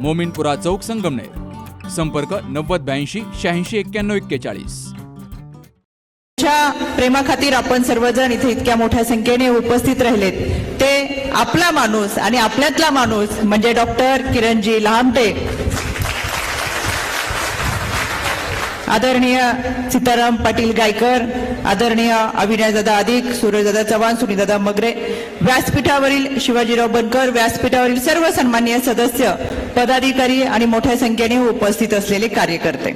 मोमिनपुरा चौक संगमनेर. संपर्क नव्वद ब्याऐंशी शहाऐंशी एक्क्याण्णव एक्केचाळीस. च्या प्रेमाखातीर आपण सर्वजण इथे इतक्या मोठ्या संख्येने उपस्थित राहिलेत. ते आपला माणूस आणि आपल्यातला माणूस म्हणजे डॉक्टर किरणजी लहामटे. आदरणीय सीताराम पाटील गायकर आदरणीय अभिनयदादा अधिक सूर्यदादा चव्हाण सुनीदादा मगरे व्यासपीठावरील शिवाजीराव बनकर व्यासपीठावरील सर्व सन्मान्य सदस्य पदाधिकारी आणि मोठ्या संख्येने उपस्थित असलेले कार्यकर्ते.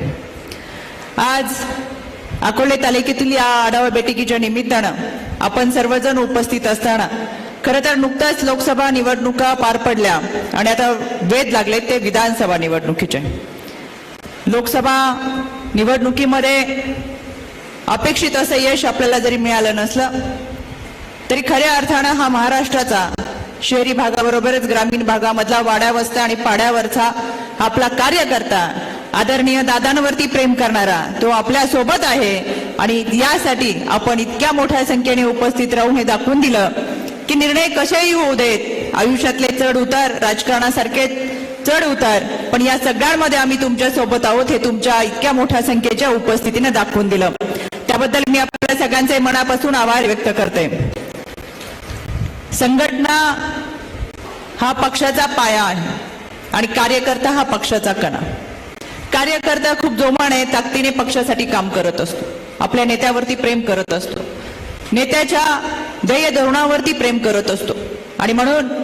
आज अकोले तालुक्यातील या आढावा बैठकीच्या निमित्तानं आपण सर्वजण उपस्थित असताना खरं तर नुकताच लोकसभा निवडणुका पार पडल्या आणि आता वेध लागले ते विधानसभा निवडणुकीचे. लोकसभा निवडणुकीमध्ये अपेक्षित असं यश आपल्याला जरी मिळालं नसलं तरी खऱ्या अर्थानं हा महाराष्ट्राचा शहरी भागाबरोबरच ग्रामीण भागामधला वाड्यावस्ता आणि पाड्यावरचा आपला कार्यकर्ता आदरणीय दादांवरती प्रेम करणारा तो आपल्यासोबत आहे. आणि यासाठी आपण इतक्या मोठ्या संख्येने उपस्थित राहून हे दाखवून दिलं की निर्णय कसेही होऊ देत आयुष्यातले चढ उतार राजकारणासारखे चढ उतार पण या सगळ्यांमध्ये आम्ही तुमच्यासोबत आहोत हे तुमच्या इतक्या मोठ्या संख्येच्या उपस्थितीने दाखवून दिलं. त्याबद्दल मी आपल्या सगळ्यांचे मनापासून आभार व्यक्त करते. संघटना हा पक्षाचा पाया आहे आणि कार्यकर्ता हा पक्षाचा कणा. कार्यकर्ता खूप जोमाने ताकदीने पक्षासाठी काम करत असतो. आपल्या नेत्यावरती प्रेम करत असतो. नेत्याच्या ध्येय धोरणावरती प्रेम करत असतो. आणि म्हणून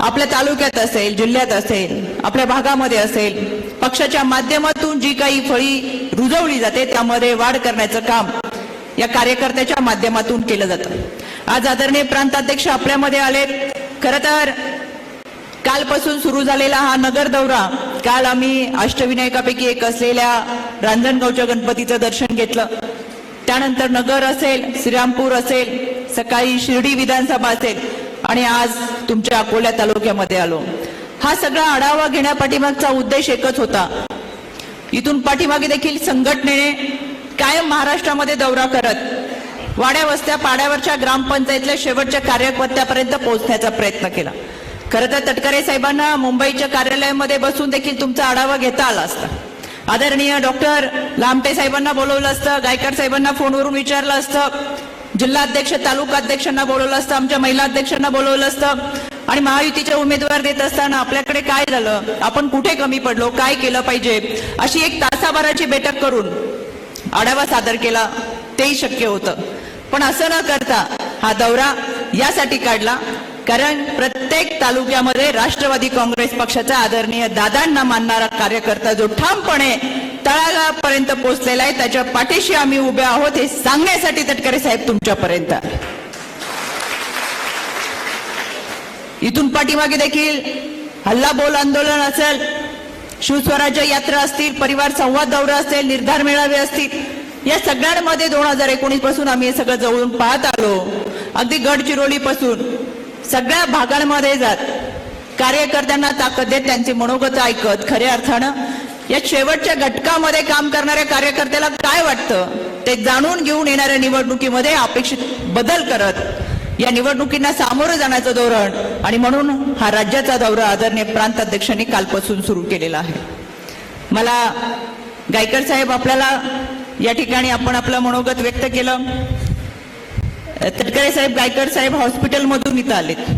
आपल्या तालुक्यात असेल जिल्ह्यात असेल आपल्या भागामध्ये असेल पक्षाच्या माध्यमातून जी काही फळी रुजवली जाते त्यामध्ये वाढ करण्याचं काम या कार्यकर्त्याच्या माध्यमातून केलं जातं. आज आदरणीय प्रांताध्यक्ष आपल्यामध्ये आले खर तर कालपासून सुरू झालेला हा नगर दौरा काल आम्ही अष्टविनायकापैकी एक असलेल्या रांजणगावच्या गणपतीचं दर्शन घेतलं. त्यानंतर नगर असेल श्रीरामपूर असेल सकाळी शिर्डी विधानसभा असेल आणि आज तुमच्या अकोल्या तालुक्यामध्ये आलो. हा सगळा आढावा घेण्यापाठीमागचा उद्देश एकच होता. इथून पाठीमागे देखील संघटनेने कायम महाराष्ट्रामध्ये दौरा करत वाड्या वस्त्या पाड्यावरच्या ग्रामपंचायतल्या शेवटच्या कार्यकर्त्यापर्यंत पोहोचण्याचा प्रयत्न केला. खरं तर तटकरे साहेबांना मुंबईच्या कार्यालयामध्ये बसून देखील तुमचा आढावा घेता आला असता. आदरणीय डॉक्टर लामटे साहेबांना बोलवलं असतं गायकर साहेबांना फोनवरून विचारलं असतं जिल्हाध्यक्ष तालुका अध्यक्षांना बोलवलं असतं आमच्या महिला अध्यक्षांना बोलवलं असतं. आणि महायुतीचे उमेदवार देत असताना आपल्याकडे काय झालं? आपण कुठे कमी पडलो? काय केलं पाहिजे? अशी एक तासाभराची बैठक करून आढावा सादर केला. तेही शक्य होतं. पण असं न करता हा दौरा यासाठी काढला कारण प्रत्येक तालुक्यामध्ये राष्ट्रवादी काँग्रेस पक्षाचा आदरणीय दादांना मानणारा कार्यकर्ता जो ठामपणे तळागाळापर्यंत पोहोचलेला आहे. त्याच्या पाठीशी आम्ही उभे आहोत. हे सांगण्यासाठी तटकरे साहेब तुमच्यापर्यंत. इथून पाठीमागे देखील हल्ला बोल आंदोलन असेल. शिवस्वराज्य यात्रा असतील परिवार संवाद दौरा असेल निर्धार मेळावे असतील. या सगळ्यांमध्ये दोन हजार एकोणीसपासून आम्ही हे सगळं जवळून पाहत आलो. अगदी गडचिरोली पासून सगळ्या भागांमध्ये जात. कार्यकर्त्यांना ताकद देत त्यांचे मनोगत ऐकत. खऱ्या अर्थानं या शेवटच्या घटकामध्ये काम करणाऱ्या कार्यकर्त्याला काय वाटतं? ते जाणून घेऊन येणाऱ्या निवडणुकीमध्ये अपेक्षित बदल करत या निवडणुकींना सामोरं जाण्याचं धोरण आणि म्हणून हा राज्याचा दौरा आदरणीय प्रांताध्यक्षांनी कालपासून सुरू केलेला आहे. मला गायकर साहेब आपल्याला या ठिकाणी आपण आपलं मनोगत व्यक्त केलं. तटकरे साहेब गायकर साहेब हॉस्पिटलमधून इथं आलेत.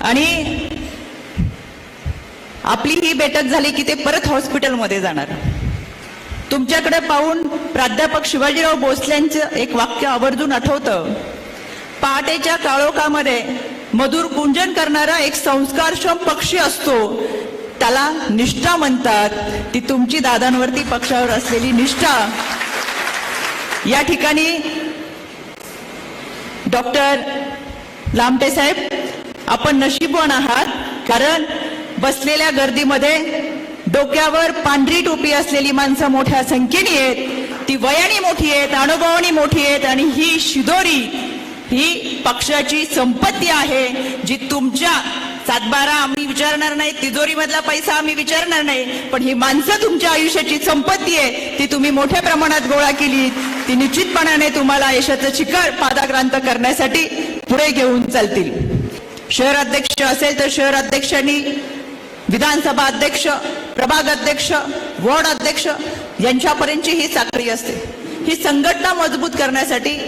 आणि आपली ही बैठक झाली की ते परत हॉस्पिटलमध्ये जाणार. तुमच्याकडे पाहून प्राध्यापक शिवाजीराव भोसल्यांचं एक वाक्य आवर्जून आठवतं. पहाटेच्या काळोखामध्ये मधुर गुंजन करणारा एक संस्कारक्षम पक्षी असतो. त्याला निष्ठा म्हणतात. ती तुमची दादांवरती पक्षावर असलेली निष्ठा. या ठिकाणी डॉक्टर लामटे साहेब आपण नशीबवान आहात कारण बसलेल्या गर्दीमध्ये डोक्यावर पांढरी टोपी असलेली माणसं मोठ्या संख्येने आहेत. ती वयाने मोठी आहेत अनुभवानी मोठी आहेत आणि ही शिदोरी ही पक्षाची संपत्ती आहे जी तुमच्या सातबारा आम्ही विचारणार नाही तिजोरीमधला पैसा आम्ही विचारणार नाही पण ही माणसं तुमच्या आयुष्याची संपत्ती आहे ती तुम्ही मोठ्या प्रमाणात गोळा केली ती निश्चितपणाने तुम्हाला यशाचं शिखर पादाक्रांत करण्यासाठी पुढे घेऊन चालतील. शहर अध्यक्ष असेल तर शहर अध्यक्षांनी विधानसभा अध्यक्ष प्रभाग अध्यक्ष वॉर्ड अध्यक्ष यांच्यापर्यंतची ही साखळी असते. ही संघटना मजबूत करण्यासाठी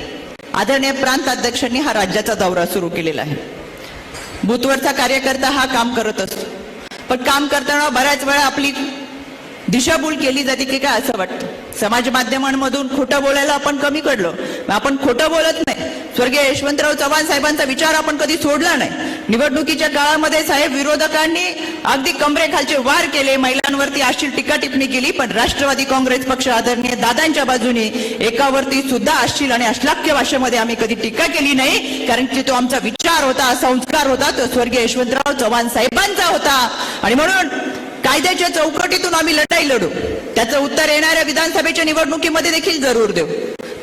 आदरणीय प्रांत अध्यक्षांनी हा राज्याचा दौरा सुरू केलेला आहे. बूथवरचा कार्यकर्ता हा काम करत असतो. पण काम करताना बऱ्याच वेळा आपली दिशाभूल केली जाते की काय असं वाटतं? समाज माध्यमांमधून खोटं बोलायला आपण कमी पडलो. आपण खोटं बोलत नाही. स्वर्गीय यशवंतराव चव्हाण साहेबांचा विचार आपण कधी सोडला नाही. निवडणुकीच्या काळामध्ये साहेब विरोधकांनी अगदी कमरेखालचे वार केले महिलांवरती अशील टीका टिप्पणी केली पण राष्ट्रवादी काँग्रेस पक्ष आदरणीय दादांच्या बाजूने एकावरती सुद्धा अशील आणि अश्लाख्य भाषेमध्ये आम्ही कधी टीका केली नाही कारण की तो आमचा विचार होता संस्कार होता तो स्वर्गीय यशवंतराव चव्हाण साहेबांचा होता. आणि म्हणून कायद्याच्या चौकटीतून आम्ही लढाई लढू. त्याचं उत्तर येणाऱ्या विधानसभेच्या निवडणुकीमध्ये देखील जरूर देऊ.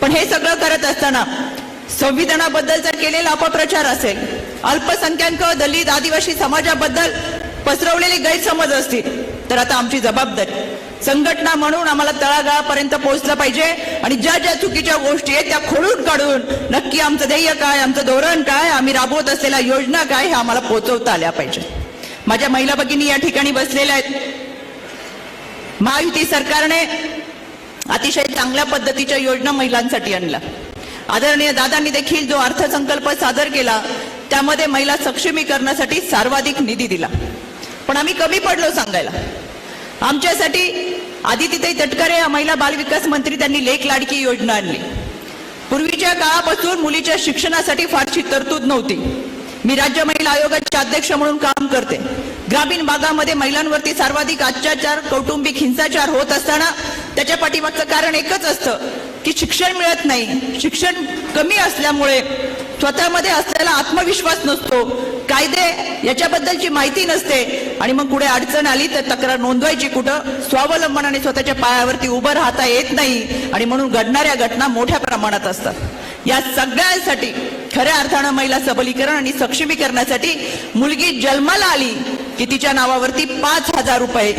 पण हे सगळं करत असताना संविधानाबद्दलचा केलेला अपप्रचार असेल अल्पसंख्याक दलित आदिवासी समाजाबद्दल पसरवलेले गैरसमज असतील तर आता आमची जबाबदारी. संघटना म्हणून आम्हाला तळागाळापर्यंत पोहोचलं पाहिजे आणि ज्या ज्या चुकीच्या गोष्टी आहेत त्या खोडून काढून नक्की आमचं ध्येय काय आमचं धोरण काय आम्ही राबवत असलेल्या योजना काय हे आम्हाला पोहोचवता आल्या पाहिजे. माझ्या महिला भगिनी या ठिकाणी बसलेल्या आहेत. महायुती सरकारने अतिशय चांगल्या पद्धतीच्या योजना महिलांसाठी आणल्या. आदरणीय दादांनी देखील जो अर्थसंकल्प सादर केला त्यामध्ये महिला सक्षमीकरणासाठी सर्वाधिक निधी दिला. पण आम्ही कमी पडलो सांगायला. आमच्यासाठी आदितीताई तटकरे या महिला बालविकास मंत्री त्यांनी लेख लाडकी योजना आणली. पूर्वीच्या काळापासून मुलीच्या शिक्षणासाठी फारशी तरतूद नव्हती. मी राज्य महिला आयोगाचे अध्यक्ष म्हणून काम करते. ग्रामीण भागामध्ये महिलांवरती सर्वाधिक अत्याचार कौटुंबिक हिंसाचार होत असताना त्याच्या पाठीमागचं कारण एकच असतं की शिक्षण मिळत नाही. शिक्षण कमी असल्यामुळे स्वतःमध्ये असलेला आत्मविश्वास नसतो. कायदे याच्याबद्दलची माहिती नसते. आणि मग पुढे अडचण आली तर तक्रार नोंदवायची कुठं? स्वावलंबनाने स्वतःच्या पायावरती उभं राहता येत नाही. आणि म्हणून घडणाऱ्या घटना मोठ्या प्रमाणात असतात. या सगळ्यांसाठी खऱ्या अर्थानं महिला सबलीकरण आणि सक्षमीकरणासाठी मुलगी जन्माला आली की तिच्या नावावरती पाच हजार रुपये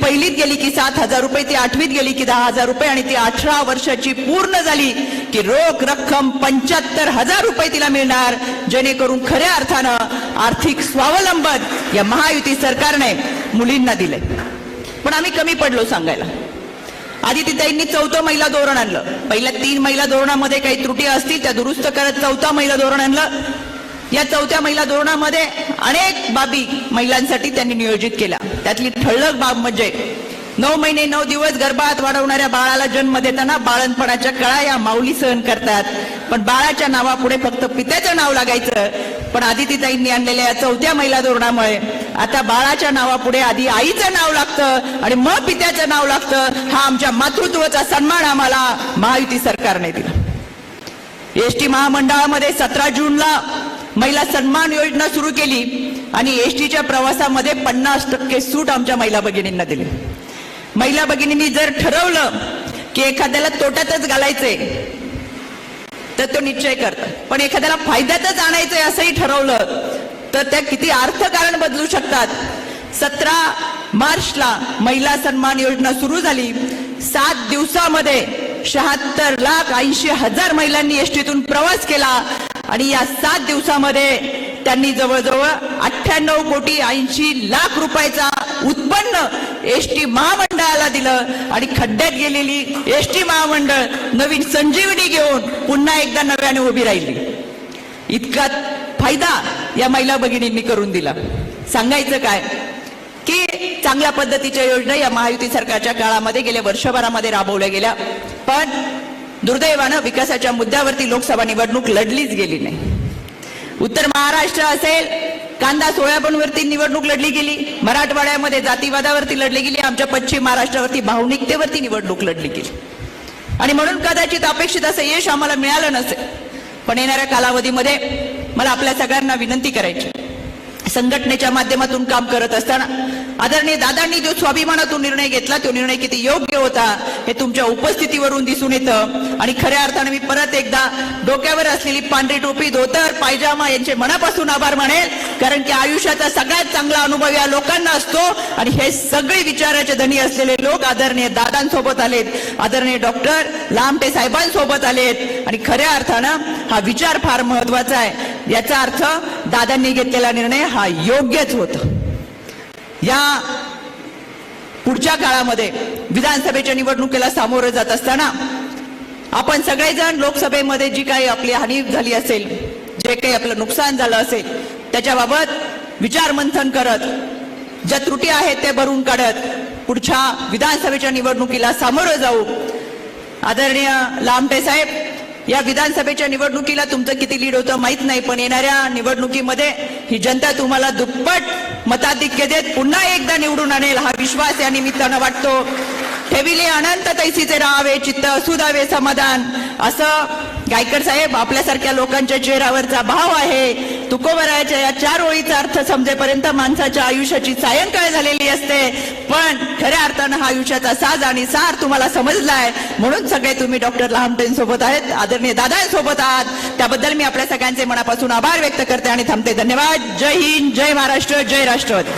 पहिलीत गेली की सात हजार रुपये ती आठवीत गेली की दहा हजार रुपये आणि ती अठरा वर्षाची पूर्ण झाली की रोख रक्कम पंच्याहत्तर हजार रुपये तिला मिळणार. जेणेकरून खऱ्या अर्थानं आर्थिक स्वावलंबन या महायुती सरकारने मुलींना दिले पण आम्ही कमी पडलो सांगायला. आदितीताईंनी चौथं महिला धोरण आणलं. पहिल्या तीन महिला धोरणामध्ये काही त्रुटी असतील त्या दुरुस्त करत चौथा महिला धोरण आणलं. या चौथ्या महिला धोरणामध्ये अनेक बाबी महिलांसाठी त्यांनी नियोजित केल्या. त्यातली ठळक बाब म्हणजे नऊ महिने नऊ दिवस गर्भात वाढवणाऱ्या बाळाला जन्म देताना बाळणपणाच्या कळा या माऊली सहन करतात. पण बाळाच्या नावापुढे फक्त पित्याचं नाव लागायचं. पण आदितीताईंनी आणलेल्या या चौथ्या महिला धोरणामुळे आता बाळाच्या नावापुढे आधी आईचं नाव लागतं आणि मग पित्याचं नाव लागतं. हा आमच्या मातृत्वाचा सन्मान आम्हाला महायुती सरकारने दिला. एस टी महामंडळामध्ये सतरा जूनला महिला सन्मान योजना सुरू केली आणि एस टीच्या प्रवासामध्ये पन्नास टक्के सूट आमच्या महिला भगिनींना दिली. महिला भगिनींनी जर ठरवलं की एखाद्याला तोट्यातच घालायचंय तर तो निश्चय करतात. पण एखाद्याला फायद्यातच आणायचंय असंही ठरवलं तर त्या किती अर्थकारण बदलू शकतात. सतरा मार्चला महिला सन्मान योजना सुरू झाली. सात दिवसामध्ये शहात्तर लाख ऐंशी हजार महिलांनी एसटीतून प्रवास केला. आणि या सात दिवसामध्ये त्यांनी जवळजवळ अठ्ठ्याण्णव कोटी ऐंशी लाख रुपयाचा उत्पन्न एस टी महामंडळाला दिलं. आणि खड्ड्यात गेलेली एस टी महामंडळ नवीन संजीवनी घेऊन पुन्हा एकदा नव्याने उभी राहिली. इतका फायदा या महिला भगिनींनी करून दिला. सांगायचं काय? की चांगल्या पद्धतीच्या योजना या महायुती सरकारच्या काळामध्ये गेल्या वर्षभरामध्ये राबवल्या गेल्या. पण दुर्दैवानं विकासाच्या मुद्द्यावरती लोकसभा निवडणूक लढलीच गेली नाही. उत्तर महाराष्ट्र असेल कांदा सोयाबीनवरती निवडणूक लढली गेली मराठवाड्यामध्ये जातीवादावरती लढली गेली आमच्या पश्चिम महाराष्ट्रावरती भावनिकतेवरती निवडणूक लढली गेली. आणि म्हणून कदाचित अपेक्षित असं यश आम्हाला मिळालं नसेल पण येणाऱ्या कालावधीमध्ये मला आपल्या सगळ्यांना विनंती करायची संघटनेच्या माध्यमातून काम करत असताना आदरणीय दादांनी जो स्वाभिमानातून निर्णय घेतला तो निर्णय किती योग्य होता हे तुमच्या उपस्थितीवरून दिसून येतं. आणि खऱ्या अर्थाने मी परत एकदा डोक्यावर असलेली पांढरी टोपी धोतर पायजामा यांचे मनापासून आभार मानेल कारण की आयुष्याचा सगळ्यात चांगला अनुभव या लोकांना असतो. आणि हे सगळे विचाराचे धनी असलेले लोक आदरणीय दादांसोबत आलेत आदरणीय डॉक्टर लामटे साहेबांसोबत आलेत. आणि खऱ्या अर्थानं हा विचार फार महत्त्वाचा आहे. याचा अर्थ दादांनी घेतलेला निर्णय हा योग्यच होता. या पुढच्या काळामध्ये विधानसभेच्या निवडणुकीला सामोरं जात असताना आपण सगळेजण लोकसभेमध्ये जी काही आपली हानी झाली असेल जे काही आपलं नुकसान झालं असेल त्याच्याबाबत विचार मंथन करत ज्या त्रुटी आहेत ते भरून काढत पुढच्या विधानसभेच्या निवडणुकीला सामोरं जाऊ. आदरणीय लामटे साहेब या विधानसभेच्या निवडणुकीला तुमचं किती लीड होतं माहीत नाही पण येणाऱ्या निवडणुकीमध्ये ही जनता तुम्हाला दुप्पट मताधिक्य देत पुन्हा एकदा निवडून आणेल हा विश्वास या निमित्तानं वाटतो. ठेविले अनंत तैसीचे राहावे चित्त असू समाधान. असं गायकर साहेब आपल्यासारख्या लोकांच्या चेहऱ्यावरचा भाव आहे. तुकोबरायाच्या या चार ओळीचा अर्थ समजेपर्यंत माणसाच्या आयुष्याची सायंकाळ झालेली असते. पण खऱ्या अर्थानं हा आयुष्याचा साज आणि सार तुम्हाला समजलाय. म्हणून सगळे तुम्ही डॉक्टर लहामटेन सोबत आहेत आदरणीय दादांसोबत आहात. त्याबद्दल मी आपल्या सगळ्यांचे मनापासून आभार व्यक्त करते आणि थांबते. धन्यवाद. जय हिंद जय महाराष्ट्र जय राष्ट्रवादी.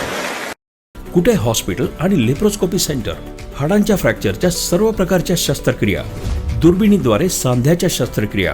कुठे हॉस्पिटल आणि लेप्रोस्कोपी सेंटर? हाडांच्या फ्रॅक्चरच्या सर्व प्रकारच्या शस्त्रक्रिया. दुर्बिणीद्वारे सांध्याच्या शस्त्रक्रिया.